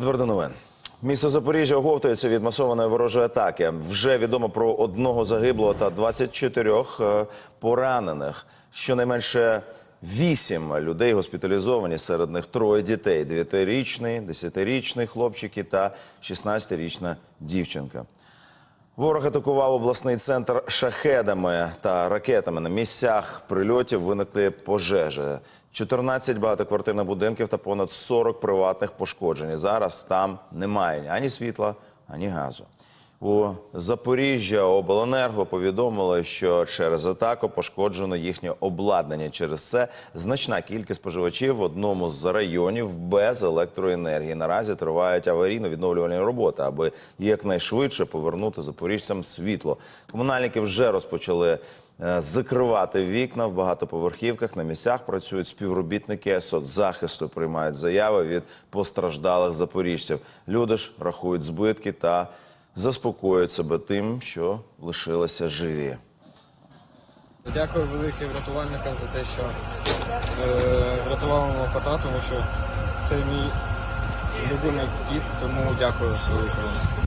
Тепер до новин. Місто Запоріжжя оговтується від масованої ворожої атаки. Вже відомо про одного загиблого та 24 е, поранених. Щонайменше вісім людей госпіталізовані. Серед них троє дітей: 9-річний, 10-річний хлопчики та 16-річна дівчинка. Ворог атакував обласний центр шахедами та ракетами. На місцях прильотів виникли пожежі. 14 багатоквартирних будинків та понад 40 приватних пошкоджень. Зараз там немає ані світла, ані газу. У Запоріжжя обленерго повідомили, що через атаку пошкоджено їхнє обладнання. Через це значна кількість споживачів в одному з районів без електроенергії. Наразі тривають аварійно-відновлювальні роботи, аби якнайшвидше повернути запоріжцям світло. Комунальники вже розпочали е, закривати вікна в багатоповерхівках. На місцях працюють співробітники соцзахисту, приймають заяви від постраждалих запоріжців. Люди ж рахують збитки та заспокоюють себе тим, що лишилися живі. Дякую великим рятувальникам за те, що е, врятували мого кота, тому що це мій любимий кіт, тому дякую великому.